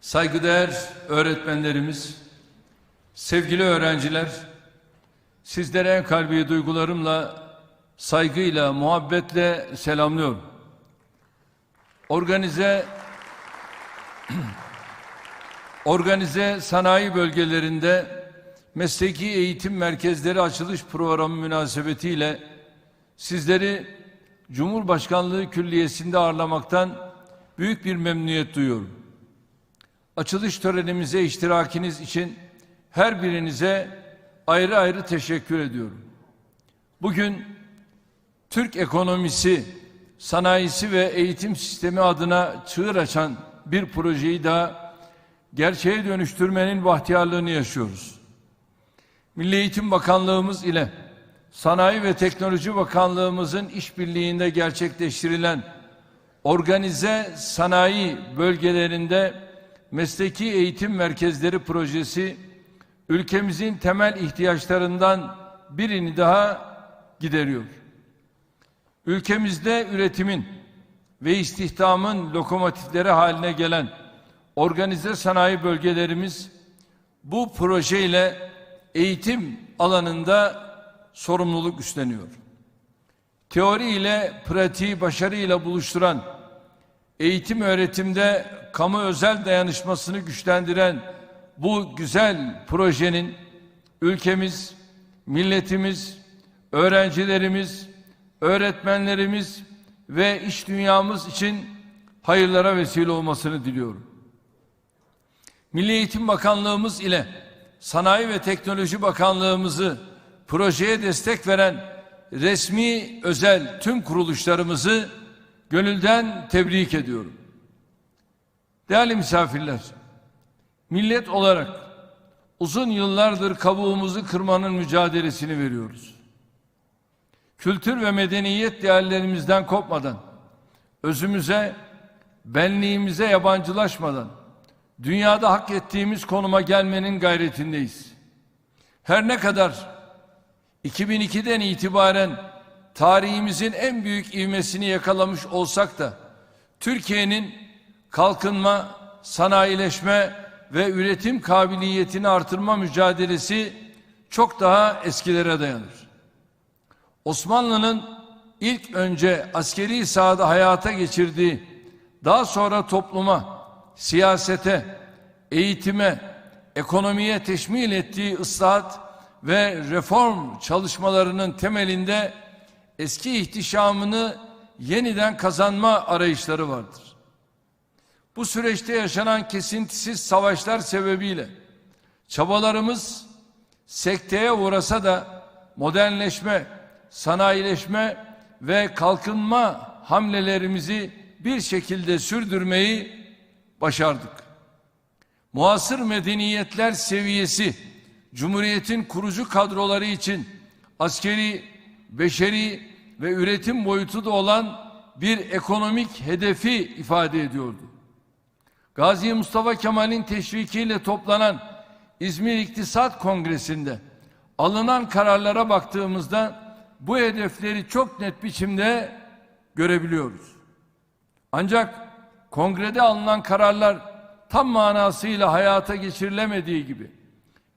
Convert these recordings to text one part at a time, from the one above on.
Saygıdeğer öğretmenlerimiz, sevgili öğrenciler, sizlere en kalbi duygularımla, saygıyla, muhabbetle selamlıyorum. Organize Organize sanayi bölgelerinde mesleki eğitim merkezleri açılış programı münasebetiyle sizleri Cumhurbaşkanlığı Külliyesi'nde ağırlamaktan büyük bir memnuniyet duyuyorum. Açılış törenimize iştirakiniz için her birinize ayrı ayrı teşekkür ediyorum. Bugün Türk ekonomisi, sanayisi ve eğitim sistemi adına çığır açan bir projeyi daha gerçeğe dönüştürmenin bahtiyarlığını yaşıyoruz. Milli Eğitim Bakanlığımız ile Sanayi ve Teknoloji Bakanlığımızın işbirliğinde gerçekleştirilen organize sanayi bölgelerinde mesleki eğitim merkezleri projesi ülkemizin temel ihtiyaçlarından birini daha gideriyor. Ülkemizde üretimin ve istihdamın lokomotifleri haline gelen organize sanayi bölgelerimiz bu projeyle eğitim alanında sorumluluk üstleniyor. Teori ile pratiği başarıyla buluşturan, eğitim öğretimde kamu özel dayanışmasını güçlendiren bu güzel projenin ülkemiz, milletimiz, öğrencilerimiz, öğretmenlerimiz ve iş dünyamız için hayırlara vesile olmasını diliyorum. Milli Eğitim Bakanlığımız ile Sanayi ve Teknoloji Bakanlığımızı projeye destek veren resmi özel tüm kuruluşlarımızı gönülden tebrik ediyorum. Değerli misafirler, millet olarak uzun yıllardır kabuğumuzu kırmanın mücadelesini veriyoruz. Kültür ve medeniyet değerlerimizden kopmadan, özümüze, benliğimize yabancılaşmadan, dünyada hak ettiğimiz konuma gelmenin gayretindeyiz. Her ne kadar 2002'den itibaren tarihimizin en büyük ivmesini yakalamış olsak da Türkiye'nin kalkınma, sanayileşme ve üretim kabiliyetini artırma mücadelesi çok daha eskilere dayanır. Osmanlı'nın ilk önce askeri sahada hayata geçirdiği, daha sonra topluma, siyasete, eğitime, ekonomiye teşmil ettiği ıslahat ve reform çalışmalarının temelinde eski ihtişamını yeniden kazanma arayışları vardır. Bu süreçte yaşanan kesintisiz savaşlar sebebiyle çabalarımız sekteye uğrasa da modernleşme, sanayileşme ve kalkınma hamlelerimizi bir şekilde sürdürmeyi başardık. Muasır medeniyetler seviyesi Cumhuriyetin kurucu kadroları için askeri, beşeri ve üretim boyutu da olan bir ekonomik hedefi ifade ediyordu. Gazi Mustafa Kemal'in teşvikiyle toplanan İzmir İktisat Kongresi'nde alınan kararlara baktığımızda bu hedefleri çok net biçimde görebiliyoruz. Ancak kongrede alınan kararlar tam manasıyla hayata geçirilemediği gibi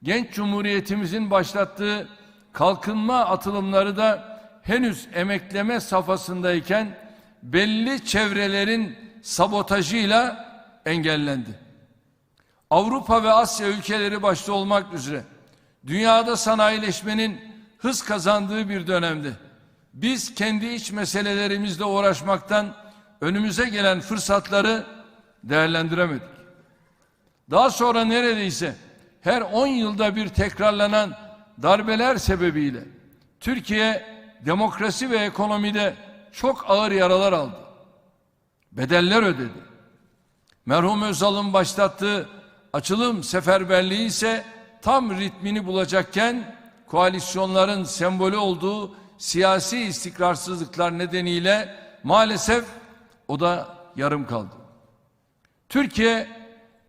genç cumhuriyetimizin başlattığı kalkınma atılımları da henüz emekleme safhasındayken belli çevrelerin sabotajıyla engellendi. Avrupa ve Asya ülkeleri başta olmak üzere dünyada sanayileşmenin hız kazandığı bir dönemde biz kendi iç meselelerimizle uğraşmaktan önümüze gelen fırsatları değerlendiremedik. Daha sonra neredeyse her 10 yılda bir tekrarlanan darbeler sebebiyle Türkiye demokrasi ve ekonomide çok ağır yaralar aldı. Bedeller ödedi. Merhum Özal'ın başlattığı açılım seferberliği ise tam ritmini bulacakken koalisyonların sembolü olduğu siyasi istikrarsızlıklar nedeniyle maalesef o da yarım kaldı. Türkiye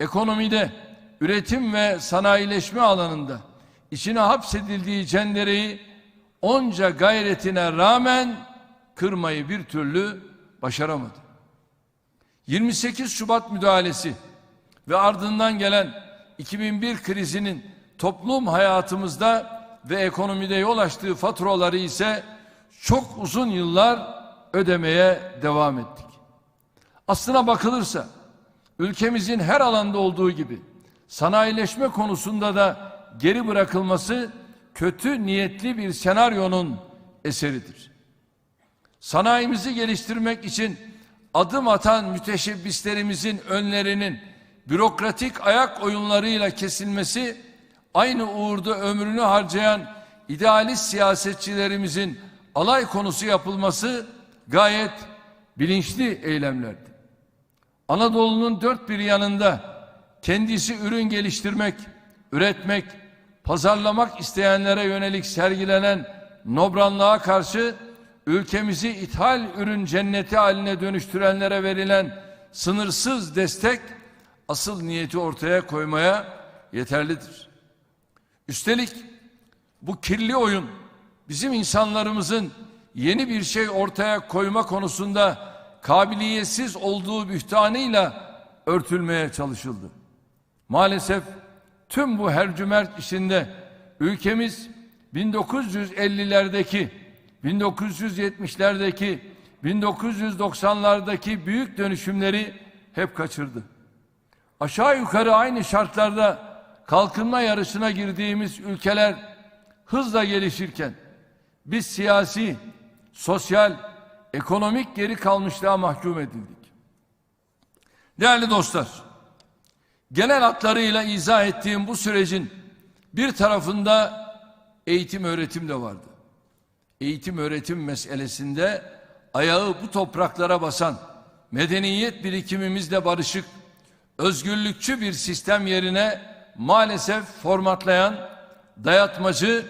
ekonomide, üretim ve sanayileşme alanında içine hapsedildiği cendereyi onca gayretine rağmen kırmayı bir türlü başaramadı. 28 Şubat müdahalesi ve ardından gelen 2001 krizinin toplum hayatımızda ve ekonomide yol açtığı faturaları ise çok uzun yıllar ödemeye devam ettik. Aslına bakılırsa ülkemizin her alanda olduğu gibi sanayileşme konusunda da geri bırakılması kötü niyetli bir senaryonun eseridir. Sanayimizi geliştirmek için adım atan müteşebbislerimizin önlerinin bürokratik ayak oyunlarıyla kesilmesi aynı uğurda ömrünü harcayan idealist siyasetçilerimizin alay konusu yapılması gayet bilinçli eylemlerdi. Anadolu'nun dört bir yanında kendisi ürün geliştirmek, üretmek, pazarlamak isteyenlere yönelik sergilenen nobranlığa karşı ülkemizi ithal ürün cenneti haline dönüştürenlere verilen sınırsız destek asıl niyeti ortaya koymaya yeterlidir. Üstelik bu kirli oyun bizim insanlarımızın yeni bir şey ortaya koyma konusunda kabiliyetsiz olduğu bühtanıyla örtülmeye çalışıldı. Maalesef tüm bu hercümerç işinde ülkemiz 1950'lerdeki, 1970'lerdeki, 1990'lardaki büyük dönüşümleri hep kaçırdı. Aşağı yukarı aynı şartlarda kalkınma yarışına girdiğimiz ülkeler hızla gelişirken biz siyasi, sosyal, ekonomik geri kalmışlığa mahkum edildik. Değerli dostlar, genel hatlarıyla izah ettiğim bu sürecin bir tarafında eğitim öğretim de vardı. Eğitim öğretim meselesinde ayağı bu topraklara basan, medeniyet birikimimizle barışık, özgürlükçü bir sistem yerine maalesef formatlayan, dayatmacı,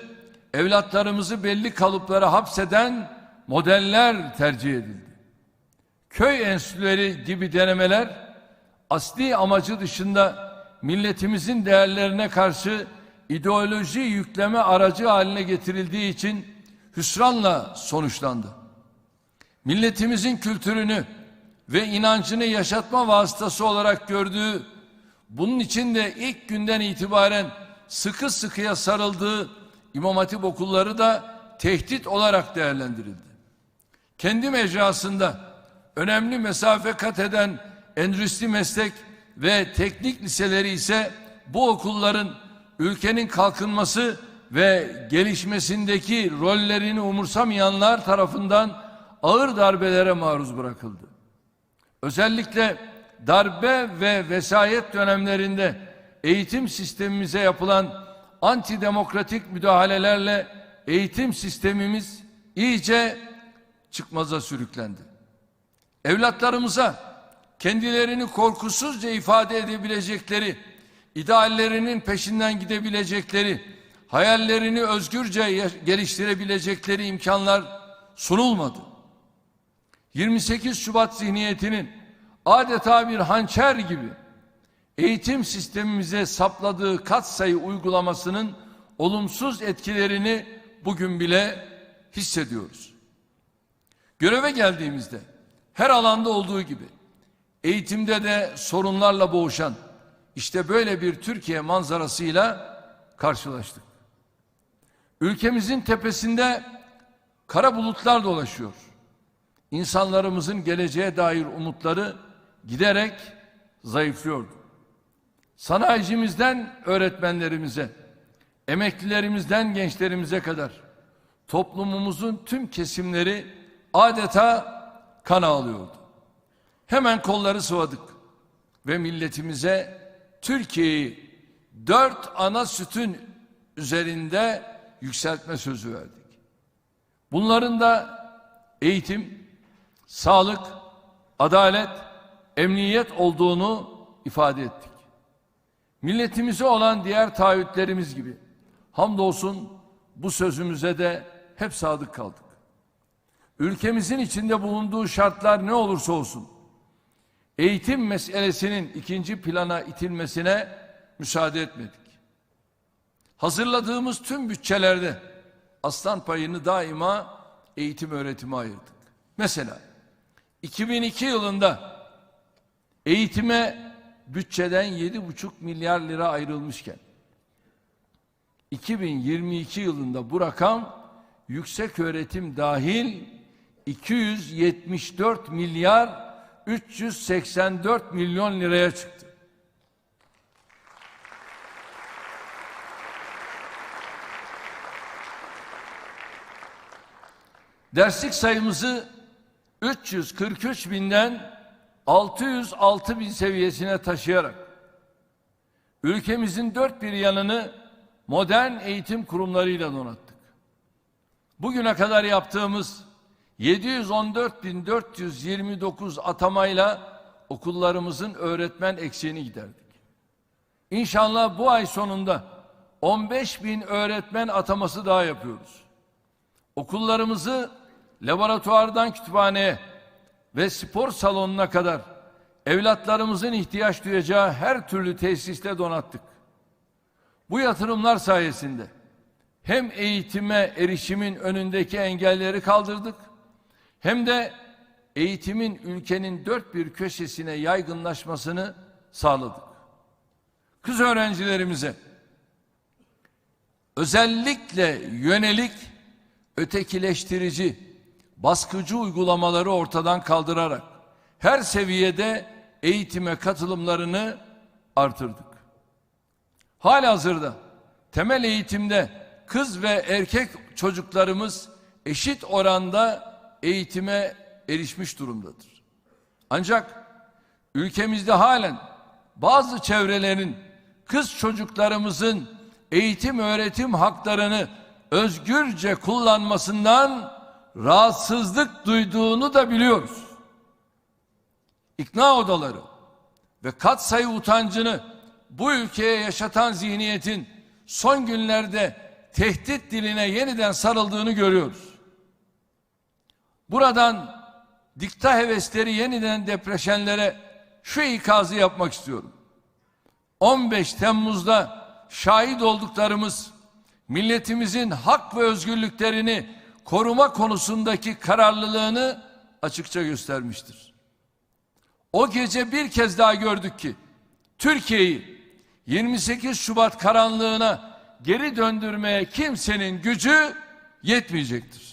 evlatlarımızı belli kalıplara hapseden modeller tercih edildi. Köy enstitüleri gibi denemeler asli amacı dışında milletimizin değerlerine karşı ideoloji yükleme aracı haline getirildiği için hüsranla sonuçlandı. Milletimizin kültürünü ve inancını yaşatma vasıtası olarak gördüğü, bunun için de ilk günden itibaren sıkı sıkıya sarıldığı İmam Hatip okulları da tehdit olarak değerlendirildi. Kendi mecrasında önemli mesafe kat eden endüstri meslek ve teknik liseleri ise bu okulların ülkenin kalkınması ve gelişmesindeki rollerini umursamayanlar tarafından ağır darbelere maruz bırakıldı. Özellikle darbe ve vesayet dönemlerinde eğitim sistemimize yapılan antidemokratik müdahalelerle eğitim sistemimiz iyice çıkmaza sürüklendi. Evlatlarımıza kendilerini korkusuzca ifade edebilecekleri, ideallerinin peşinden gidebilecekleri, hayallerini özgürce geliştirebilecekleri imkanlar sunulmadı. 28 Şubat zihniyetinin adeta bir hançer gibi eğitim sistemimize sapladığı katsayı uygulamasının olumsuz etkilerini bugün bile hissediyoruz. Göreve geldiğimizde her alanda olduğu gibi eğitimde de sorunlarla boğuşan işte böyle bir Türkiye manzarasıyla karşılaştık. Ülkemizin tepesinde kara bulutlar dolaşıyor. İnsanlarımızın geleceğe dair umutları giderek zayıflıyordu. Sanayicimizden öğretmenlerimize, emeklilerimizden gençlerimize kadar toplumumuzun tüm kesimleri adeta kan ağlıyordu. Hemen kolları sıvadık ve milletimize Türkiye'yi dört ana sütün üzerinde yükseltme sözü verdik. Bunların da eğitim, sağlık, adalet, emniyet olduğunu ifade ettik. Milletimize olan diğer taahhütlerimiz gibi hamdolsun bu sözümüze de hep sadık kaldık. Ülkemizin içinde bulunduğu şartlar ne olursa olsun eğitim meselesinin ikinci plana itilmesine müsaade etmedik. Hazırladığımız tüm bütçelerde aslan payını daima eğitim öğretime ayırdık. Mesela 2002 yılında Eğitime bütçeden 7,5 milyar lira ayrılmışken 2022 yılında bu rakam yüksek öğretim dahil 274 milyar 384 milyon liraya çıktı. Derslik sayımızı 343 binden 606 bin seviyesine taşıyarak ülkemizin dört bir yanını modern eğitim kurumlarıyla donattık. Bugüne kadar yaptığımız 714.429 atamayla okullarımızın öğretmen eksiğini giderdik. İnşallah bu ay sonunda 15 bin öğretmen ataması daha yapıyoruz. Okullarımızı laboratuvardan kütüphaneye ve spor salonuna kadar evlatlarımızın ihtiyaç duyacağı her türlü tesiste donattık. Bu yatırımlar sayesinde hem eğitime erişimin önündeki engelleri kaldırdık hem de eğitimin ülkenin dört bir köşesine yaygınlaşmasını sağladık. Kız öğrencilerimize özellikle yönelik ötekileştirici, baskıcı uygulamaları ortadan kaldırarak her seviyede eğitime katılımlarını artırdık. Halihazırda temel eğitimde kız ve erkek çocuklarımız eşit oranda eğitime erişmiş durumdadır. Ancak ülkemizde halen bazı çevrelerin kız çocuklarımızın eğitim öğretim haklarını özgürce kullanmasından rahatsızlık duyduğunu da biliyoruz. İkna odaları ve katsayı utancını bu ülkeye yaşatan zihniyetin son günlerde tehdit diline yeniden sarıldığını görüyoruz. Buradan dikta hevesleri yeniden depreşenlere şu ikazı yapmak istiyorum. 15 Temmuz'da şahit olduklarımız milletimizin hak ve özgürlüklerini koruma konusundaki kararlılığını açıkça göstermiştir. O gece bir kez daha gördük ki Türkiye'yi 28 Şubat karanlığına geri döndürmeye kimsenin gücü yetmeyecektir.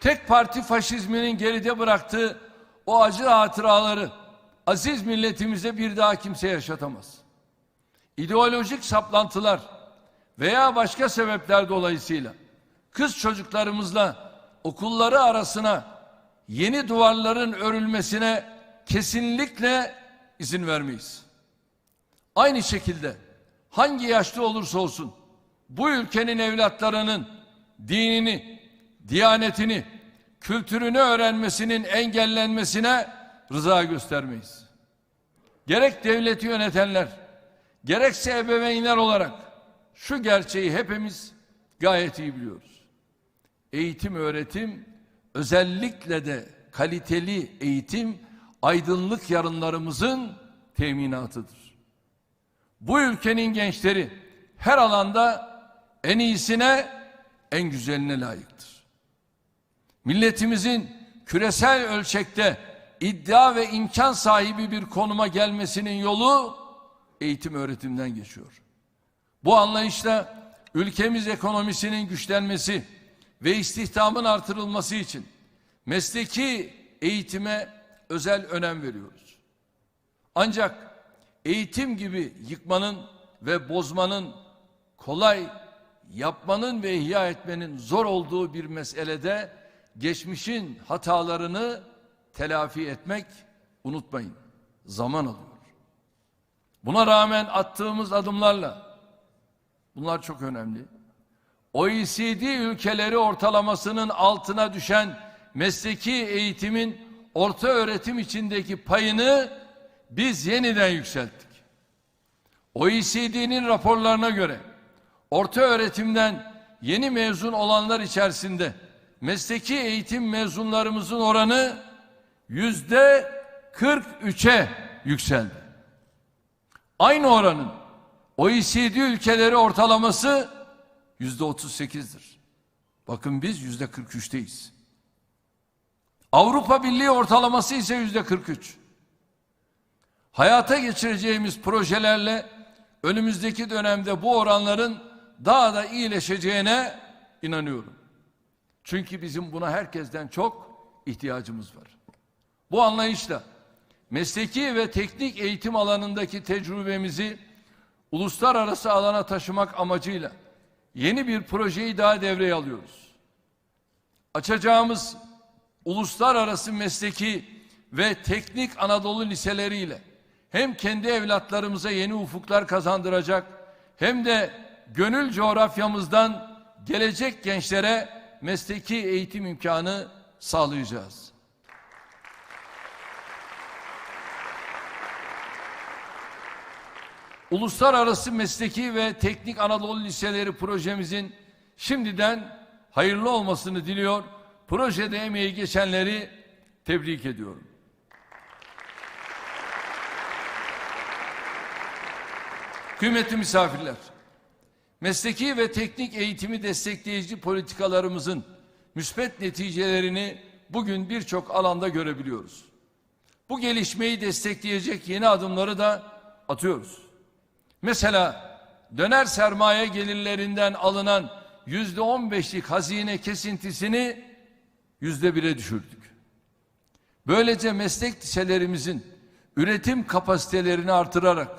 Tek parti faşizminin geride bıraktığı o acı hatıraları aziz milletimize bir daha kimse yaşatamaz. İdeolojik saplantılar veya başka sebepler dolayısıyla kız çocuklarımızla okulları arasına yeni duvarların örülmesine kesinlikle izin vermeyiz. Aynı şekilde hangi yaşta olursa olsun bu ülkenin evlatlarının dinini, diyanetini, kültürünü öğrenmesinin engellenmesine rıza göstermeyiz. Gerek devleti yönetenler, gerekse ebeveynler olarak şu gerçeği hepimiz gayet iyi biliyoruz. Eğitim, öğretim, özellikle de kaliteli eğitim, aydınlık yarınlarımızın teminatıdır. Bu ülkenin gençleri her alanda en iyisine, en güzeline layıktır. Milletimizin küresel ölçekte iddia ve imkan sahibi bir konuma gelmesinin yolu eğitim öğretimden geçiyor. Bu anlayışla ülkemiz ekonomisinin güçlenmesi ve istihdamın artırılması için mesleki eğitime özel önem veriyoruz. Ancak eğitim gibi yıkmanın ve bozmanın kolay, yapmanın ve ihya etmenin zor olduğu bir meselede geçmişin hatalarını telafi etmek unutmayın. Zaman alıyor. Buna rağmen attığımız adımlarla bunlar çok önemli. OECD ülkeleri ortalamasının altına düşen mesleki eğitimin orta öğretim içindeki payını biz yeniden yükselttik. OECD'nin raporlarına göre orta öğretimden yeni mezun olanlar içerisinde mesleki eğitim mezunlarımızın oranı yüzde 43'e yükseldi. Aynı oranın OECD ülkeleri ortalaması yüzde 38'dir. Bakın biz yüzde 43'teyiz. Avrupa Birliği ortalaması ise yüzde 43. Hayata geçireceğimiz projelerle önümüzdeki dönemde bu oranların daha da iyileşeceğine inanıyorum. Çünkü bizim buna herkesten çok ihtiyacımız var. Bu anlayışla mesleki ve teknik eğitim alanındaki tecrübemizi uluslararası alana taşımak amacıyla yeni bir projeyi daha devreye alıyoruz. Açacağımız uluslararası mesleki ve teknik Anadolu liseleriyle hem kendi evlatlarımıza yeni ufuklar kazandıracak hem de gönül coğrafyamızdan gelecek gençlere mesleki eğitim imkanı sağlayacağız. Uluslararası Mesleki ve Teknik Anadolu Liseleri projemizin şimdiden hayırlı olmasını diliyor. Projede emeği geçenleri tebrik ediyorum. Kıymetli misafirler, mesleki ve teknik eğitimi destekleyici politikalarımızın müspet neticelerini bugün birçok alanda görebiliyoruz. Bu gelişmeyi destekleyecek yeni adımları da atıyoruz. Mesela döner sermaye gelirlerinden alınan yüzde on beşlik hazine kesintisini yüzde bire düşürdük. Böylece meslek liselerimizin üretim kapasitelerini artırarak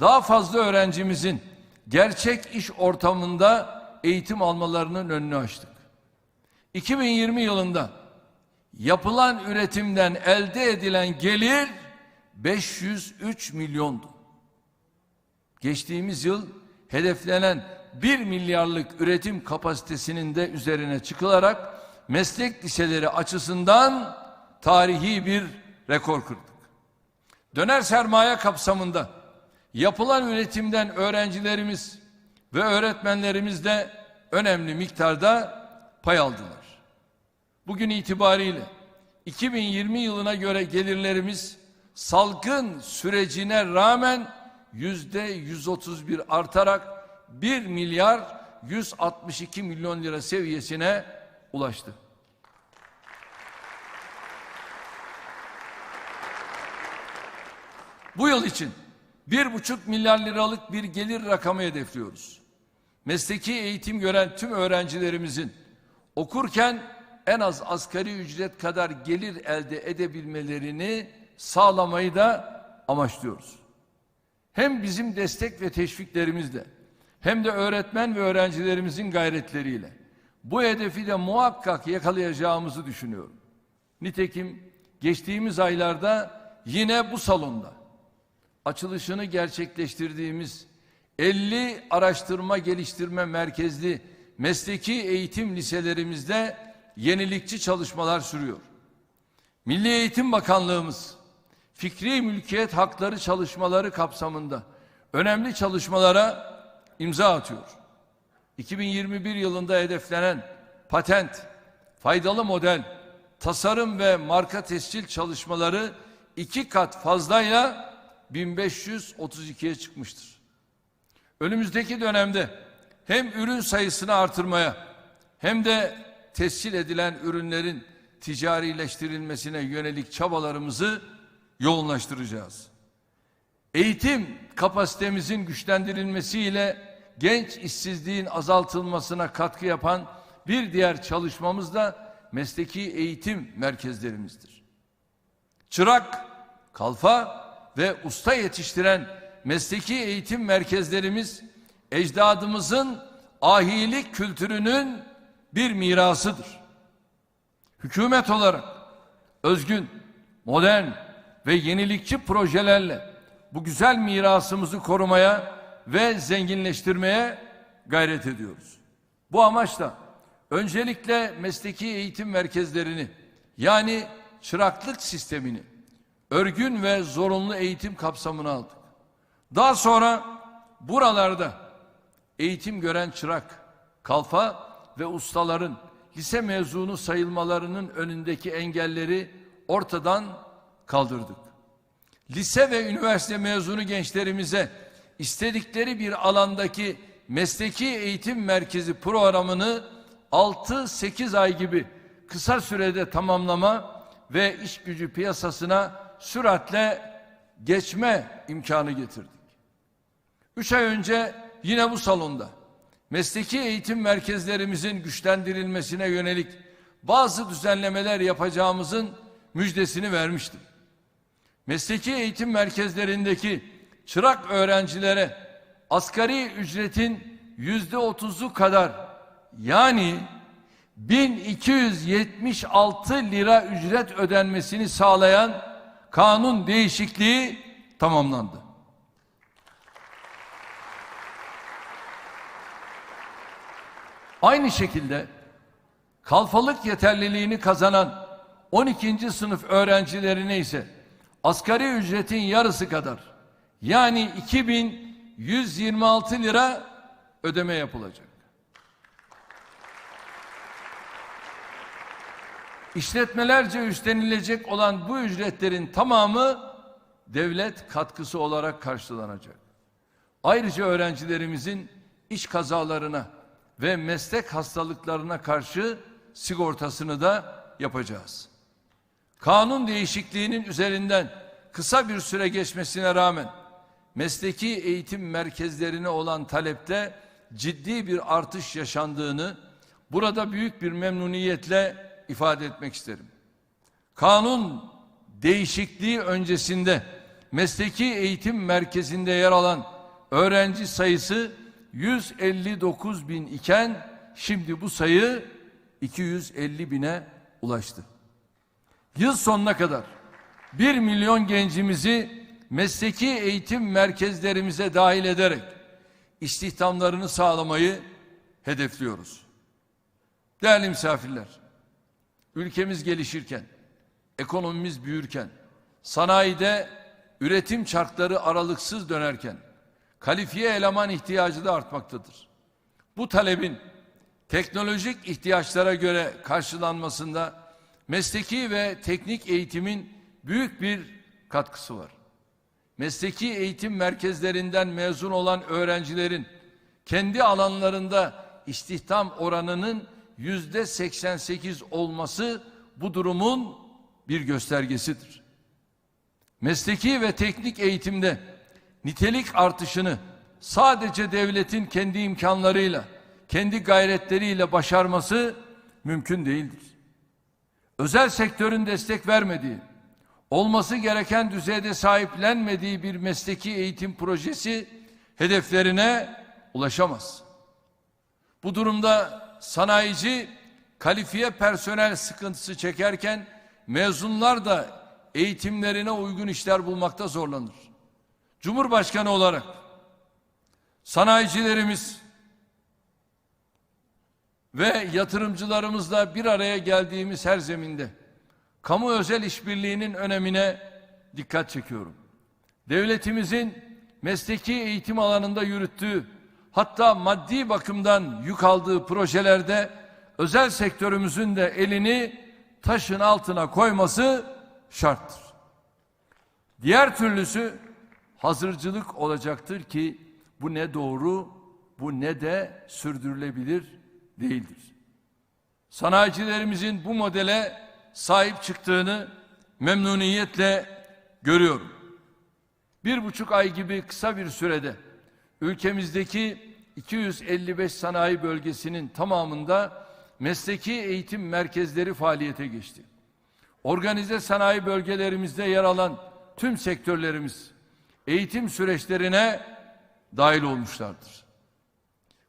daha fazla öğrencimizin gerçek iş ortamında eğitim almalarının önünü açtık. 2020 yılında yapılan üretimden elde edilen gelir 503 milyondu. Geçtiğimiz yıl hedeflenen 1 milyarlık üretim kapasitesinin de üzerine çıkılarak meslek liseleri açısından tarihi bir rekor kırdık. Döner sermaye kapsamında yapılan üretimden öğrencilerimiz ve öğretmenlerimiz de önemli miktarda pay aldılar. Bugün itibariyle 2020 yılına göre gelirlerimiz salgın sürecine rağmen yüzde 131 artarak 1 milyar 162 milyon lira seviyesine ulaştı. Bu yıl için bir buçuk milyar liralık bir gelir rakamı hedefliyoruz. Mesleki eğitim gören tüm öğrencilerimizin okurken en az asgari ücret kadar gelir elde edebilmelerini sağlamayı da amaçlıyoruz. Hem bizim destek ve teşviklerimizle hem de öğretmen ve öğrencilerimizin gayretleriyle bu hedefi de muhakkak yakalayacağımızı düşünüyorum. Nitekim geçtiğimiz aylarda yine bu salonda açılışını gerçekleştirdiğimiz 50 araştırma geliştirme merkezli mesleki eğitim liselerimizde yenilikçi çalışmalar sürüyor. Milli Eğitim Bakanlığımız fikri mülkiyet hakları çalışmaları kapsamında önemli çalışmalara imza atıyor. 2021 yılında hedeflenen patent, faydalı model, tasarım ve marka tescil çalışmaları iki kat fazlayla 1532'ye çıkmıştır. Önümüzdeki dönemde hem ürün sayısını artırmaya hem de tescil edilen ürünlerin ticarileştirilmesine yönelik çabalarımızı yoğunlaştıracağız. Eğitim kapasitemizin güçlendirilmesiyle genç işsizliğin azaltılmasına katkı yapan bir diğer çalışmamız da mesleki eğitim merkezlerimizdir. Çırak, kalfa ve usta yetiştiren mesleki eğitim merkezlerimiz ecdadımızın ahilik kültürünün bir mirasıdır. Hükümet olarak özgün, modern ve yenilikçi projelerle bu güzel mirasımızı korumaya ve zenginleştirmeye gayret ediyoruz. Bu amaçla öncelikle mesleki eğitim merkezlerini yani çıraklık sistemini örgün ve zorunlu eğitim kapsamına aldık. Daha sonra buralarda eğitim gören çırak, kalfa ve ustaların lise mezunu sayılmalarının önündeki engelleri ortadan kaldırdık. Lise ve üniversite mezunu gençlerimize istedikleri bir alandaki mesleki eğitim merkezi programını 6-8 ay gibi kısa sürede tamamlama ve iş gücü piyasasına süratle geçme imkanı getirdik. Üç ay önce yine bu salonda mesleki eğitim merkezlerimizin güçlendirilmesine yönelik bazı düzenlemeler yapacağımızın müjdesini vermiştim. Mesleki eğitim merkezlerindeki çırak öğrencilere asgari ücretin yüzde otuzu kadar yani 1276 lira ücret ödenmesini sağlayan kanun değişikliği tamamlandı. Aynı şekilde kalfalık yeterliliğini kazanan 12. sınıf öğrencilerine ise asgari ücretin yarısı kadar yani 2126 lira ödeme yapılacak. İşletmelerce üstlenilecek olan bu ücretlerin tamamı devlet katkısı olarak karşılanacak. Ayrıca öğrencilerimizin iş kazalarına ve meslek hastalıklarına karşı sigortasını da yapacağız. Kanun değişikliğinin üzerinden kısa bir süre geçmesine rağmen mesleki eğitim merkezlerine olan talepte ciddi bir artış yaşandığını burada büyük bir memnuniyetle ifade etmek isterim. Kanun değişikliği öncesinde mesleki eğitim merkezinde yer alan öğrenci sayısı 159 bin iken şimdi bu sayı 250 bine ulaştı. Yıl sonuna kadar 1 milyon gencimizi mesleki eğitim merkezlerimize dahil ederek istihdamlarını sağlamayı hedefliyoruz. Değerli misafirler, ülkemiz gelişirken, ekonomimiz büyürken, sanayide üretim çarkları aralıksız dönerken, kalifiye eleman ihtiyacı da artmaktadır. Bu talebin teknolojik ihtiyaçlara göre karşılanmasında mesleki ve teknik eğitimin büyük bir katkısı var. Mesleki eğitim merkezlerinden mezun olan öğrencilerin kendi alanlarında istihdam oranının yüzde 88 olması bu durumun bir göstergesidir. Mesleki ve teknik eğitimde nitelik artışını sadece devletin kendi imkanlarıyla, kendi gayretleriyle başarması mümkün değildir. Özel sektörün destek vermediği, olması gereken düzeyde sahiplenmediği bir mesleki eğitim projesi hedeflerine ulaşamaz. Bu durumda sanayici kalifiye personel sıkıntısı çekerken mezunlar da eğitimlerine uygun işler bulmakta zorlanır. Cumhurbaşkanı olarak sanayicilerimiz ve yatırımcılarımızla bir araya geldiğimiz her zeminde kamu özel işbirliğinin önemine dikkat çekiyorum. Devletimizin mesleki eğitim alanında yürüttüğü hatta maddi bakımdan yük aldığı projelerde özel sektörümüzün de elini taşın altına koyması şarttır. Diğer türlüsü hazırcılık olacaktır ki bu ne doğru bu ne de sürdürülebilir değildir. Sanayicilerimizin bu modele sahip çıktığını memnuniyetle görüyorum. Bir buçuk ay gibi kısa bir sürede ülkemizdeki 255 sanayi bölgesinin tamamında mesleki eğitim merkezleri faaliyete geçti. Organize sanayi bölgelerimizde yer alan tüm sektörlerimiz eğitim süreçlerine dahil olmuşlardır.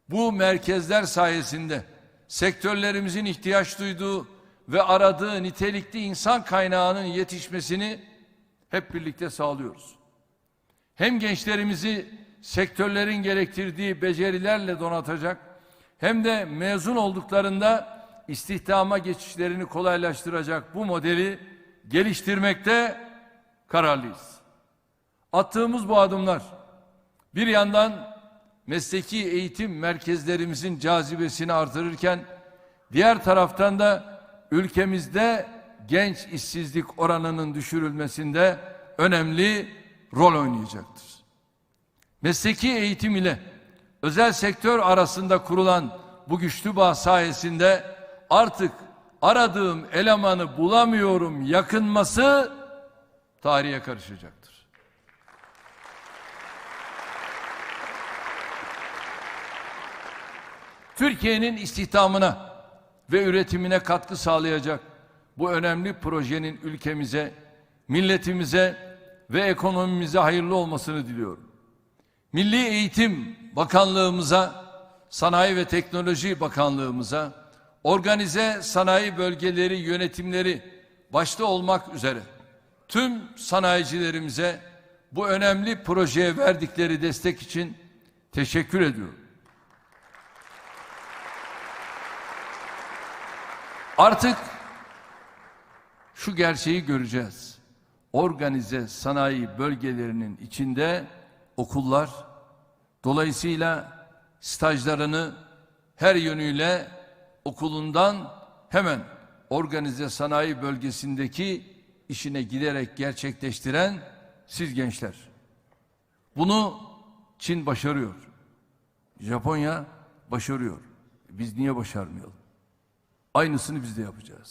Bu merkezler sayesinde sektörlerimizin ihtiyaç duyduğu ve aradığı nitelikli insan kaynağının yetişmesini hep birlikte sağlıyoruz. Hem gençlerimizi sektörlerin gerektirdiği becerilerle donatacak hem de mezun olduklarında istihdama geçişlerini kolaylaştıracak bu modeli geliştirmekte kararlıyız. Attığımız bu adımlar bir yandan mesleki eğitim merkezlerimizin cazibesini artırırken diğer taraftan da ülkemizde genç işsizlik oranının düşürülmesinde önemli rol oynayacaktır. Mesleki eğitim ile özel sektör arasında kurulan bu güçlü bağ sayesinde artık aradığım elemanı bulamıyorum yakınması tarihe karışacaktır. Türkiye'nin istihdamına ve üretimine katkı sağlayacak bu önemli projenin ülkemize, milletimize ve ekonomimize hayırlı olmasını diliyorum. Milli Eğitim Bakanlığımıza, Sanayi ve Teknoloji Bakanlığımıza, organize sanayi bölgeleri yönetimleri başta olmak üzere tüm sanayicilerimize bu önemli projeye verdikleri destek için teşekkür ediyorum. Artık şu gerçeği göreceğiz. Organize sanayi bölgelerinin içinde okullar dolayısıyla stajlarını her yönüyle okulundan hemen organize sanayi bölgesindeki işine giderek gerçekleştiren siz gençler. Bunu Çin başarıyor. Japonya başarıyor. Biz niye başarmayalım? Aynısını biz de yapacağız.